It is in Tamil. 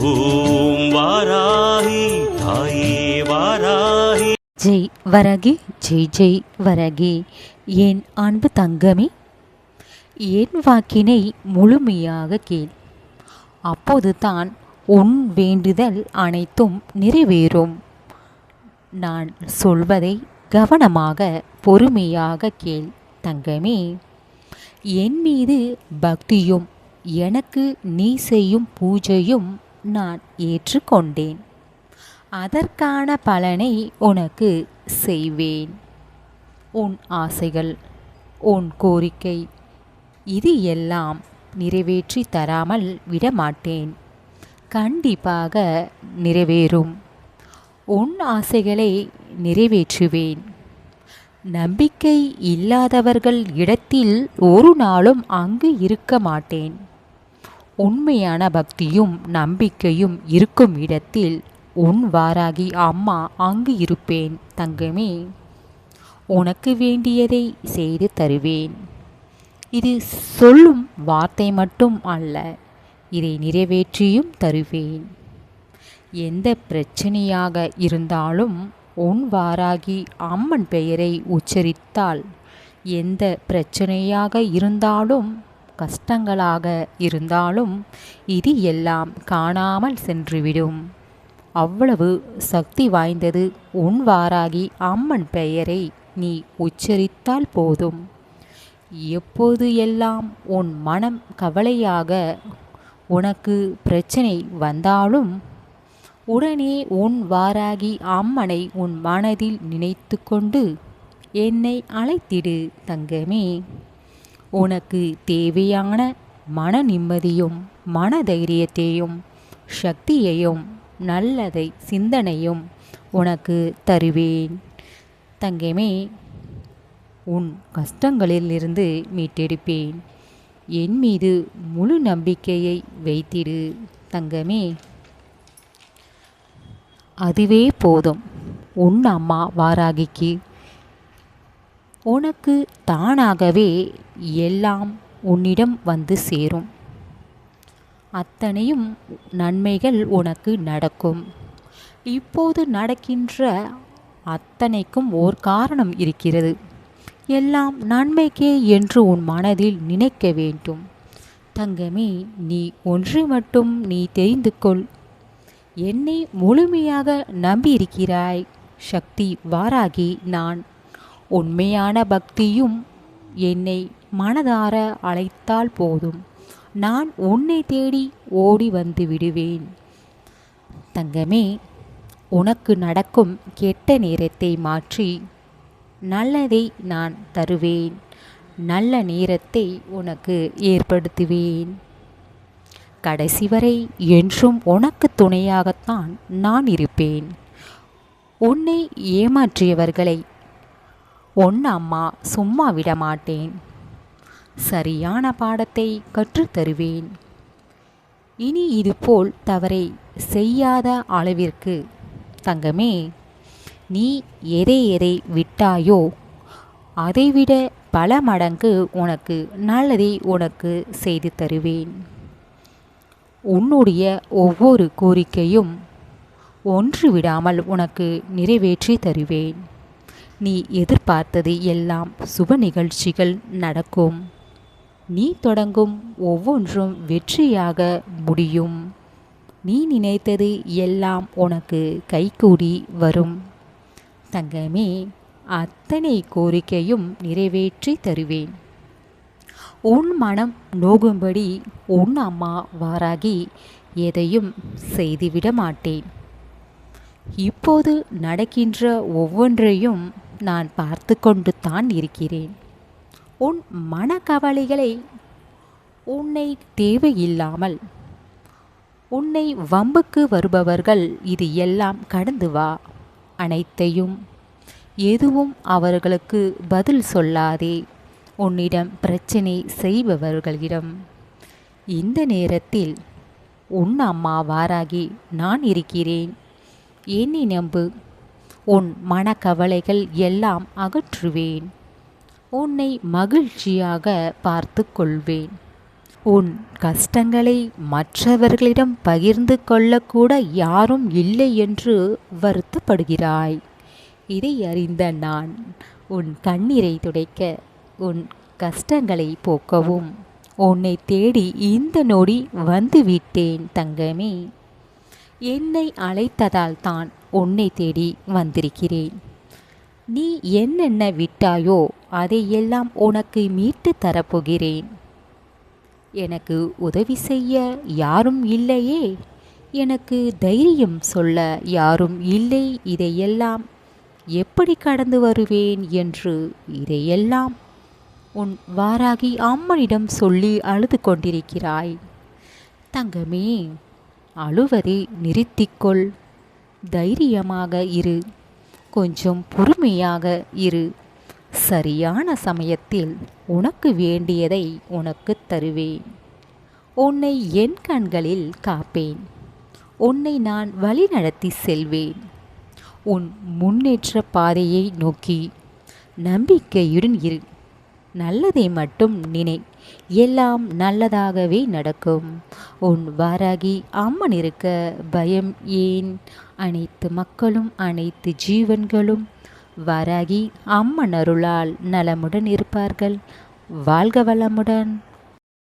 ஓம் வாராகி தாயே வாராகி ஜெய் வரகி ஜெய் ஜெய் வரகி. என் அன்பு தங்கமே என் வாக்கினை முழுமையாக கேள். அப்போது தான் உன் வேண்டுதல் அனைத்தும் நிறைவேறும். நான் சொல்வதை கவனமாக பொறுமையாக கேள் தங்கமே. என் மீது பக்தியும் எனக்கு நீ செய்யும் பூஜையும் நான் ஏற்றுக்கொண்டேன். அதற்கான பலனை உனக்கு செய்வேன். உன் ஆசைகள் உன் கோரிக்கை இது எல்லாம் நிறைவேற்றி தராமல் விடமாட்டேன். கண்டிப்பாக நிறைவேறும். உன் ஆசைகளை நிறைவேற்றுவேன். நம்பிக்கை இல்லாதவர்கள் இடத்தில் ஒரு நாளும் அங்கு இருக்க மாட்டேன். உண்மையான பக்தியும் நம்பிக்கையும் இருக்கும் இடத்தில் உன் வாராகி அம்மா அங்கு இருப்பேன் தங்கமே. உனக்கு வேண்டியதை செய்து தருவேன். இது சொல்லும் வார்த்தை மட்டும் அல்ல இதை நிறைவேற்றியும் தருவேன். எந்த பிரச்சனையாக இருந்தாலும் உன் வாராகி அம்மன் பெயரை உச்சரித்தால் எந்த பிரச்சனையாக இருந்தாலும் கஷ்டங்களாக இருந்தாலும் இது எல்லாம் காணாமல் சென்றுவிடும். அவ்வளவு சக்தி வாய்ந்தது உன் வாராகி அம்மன் பெயரை நீ உச்சரித்தால் போதும். எப்போது எல்லாம் உன் மனம் கவலையாக உனக்கு பிரச்சனை வந்தாலும் உடனே உன் வாராகி அம்மனை உன் மனதில் நினைத்து கொண்டு என்னை அழைத்திடு தங்கமே. உனக்கு தேவையான மன நிம்மதியும் மன தைரியத்தையும் சக்தியையும் நல்லதை சிந்தனையும் உனக்கு தருவேன். தங்கமே உன் கஷ்டங்களிலிருந்து மீட்டெடுப்பேன். என் மீது முழு நம்பிக்கையை வைத்திடு தங்கமே. அதுவே போதும். உன் அம்மா வாராகிக்கு உனக்கு தானாகவே எல்லாம் உன்னிடம் வந்து சேரும். அத்தனையும் நன்மைகள் உனக்கு நடக்கும். இப்போது நடக்கின்ற அத்தனைக்கும் ஓர் காரணம் இருக்கிறது. எல்லாம் நன்மைக்கே என்று உன் மனதில் நினைக்க வேண்டும். தங்கமே நீ ஒன்றை மட்டும் நீ தெரிந்து கொள். என்னை முழுமையாக நம்பியிருக்கிறாய். சக்தி வாராகி நான் உண்மையான பக்தியும் என்னை மனதார அழைத்தால் போதும். நான் உன்னை தேடி ஓடி வந்து விடுவேன். தங்கமே உனக்கு நடக்கும் கெட்ட நேரத்தை மாற்றி நல்லதை நான் தருவேன். நல்ல நேரத்தை உனக்கு ஏற்படுத்துவேன். கடைசி வரை என்றும் உனக்கு துணையாகத்தான் நான் இருப்பேன். உன்னை ஏமாற்றியவர்களை உன் அம்மா சும்மா விடமாட்டேன். சரியான பாடத்தை கற்றுத்தருவேன். இனி இதுபோல் தவறை செய்யாத அளவிற்கு தங்கமே நீ எதை எதை விட்டாயோ அதைவிட பல மடங்கு உனக்கு நல்லதை உனக்கு செய்து தருவேன். உன்னுடைய ஒவ்வொரு கோரிக்கையும் ஒன்று விடாமல் உனக்கு நிறைவேற்றி தருவேன். நீ எதிர்பார்த்தது எல்லாம் சுப நிகழ்ச்சிகள் நடக்கும். நீ தொடங்கும் ஒவ்வொன்றும் வெற்றியாக முடியும். நீ நினைத்தது எல்லாம் உனக்கு கைகூடி வரும். தங்கமே அத்தனை கோரிக்கையும் நிறைவேற்றி தருவேன். உன் மனம் நோகும்படி உன் அம்மா வாராகி எதையும் செய்துவிட மாட்டேன். இப்போது நடக்கின்ற ஒவ்வொன்றையும் நான் பார்த்து கொண்டு தான் இருக்கிறேன். உன் மனக்கவலைகளை உன்னை தேவையில்லாமல் உன்னை வம்புக்கு வருபவர்கள் இது எல்லாம் கடந்து வா. அனைத்தையும் எதுவும் அவர்களுக்கு பதில் சொல்லாதே. உன்னிடம் பிரச்சனை செய்பவர்களிடம். இந்த நேரத்தில் உன் அம்மா வாராகி நான் இருக்கிறேன். என்னை நம்பு. உன் மனக்கவலைகள் எல்லாம் அகற்றுவேன். உன்னை மகிழ்ச்சியாக பார்த்து கொள்வேன் உன் கஷ்டங்களை மற்றவர்களிடம் பகிர்ந்து கொள்ளக்கூட யாரும் இல்லை என்று வருத்தப்படுகிறாய். இதை அறிந்த நான் உன் கண்ணீரை துடைக்க உன் கஷ்டங்களை போக்கவும். உன்னை தேடி இந்த நொடி வந்துவிட்டேன் தங்கமே. என்னை அழைத்ததால் தான் உன்னை தேடி வந்திருக்கிறேன். நீ என்னென்ன விட்டாயோ அதையெல்லாம் உனக்கு மீட்டு தரப்போகிறேன். எனக்கு உதவி செய்ய யாரும் இல்லையே. எனக்கு தைரியம் சொல்ல யாரும் இல்லை. இதையெல்லாம் எப்படி கடந்து வருவேன் என்று இதையெல்லாம் உன் வாராகி அம்மனிடம் சொல்லி அழுது கொண்டிருக்கிறாய். தங்கமே அழுவதை நிறுத்திக்கொள். தைரியமாக இரு. கொஞ்சம் பொறுமையாக இரு. சரியான சமயத்தில் உனக்கு வேண்டியதை உனக்கு தருவேன். உன்னை என் கண்களில் காப்பேன். உன்னை நான் வழிநடத்தி செல்வேன். உன் முன்னேற்ற பாதையை நோக்கி நம்பிக்கையுடன் இரு. நல்லதை மட்டும் நினை. எல்லாம் நல்லதாகவே நடக்கும். உன் வாராகி அம்மன் இருக்க பயம் ஏன்? அனைத்து மக்களும் அனைத்து ஜீவன்களும் வாராகி அம்மன் அருளால் நலமுடன் இருப்பார்கள். வாழ்க வளமுடன்.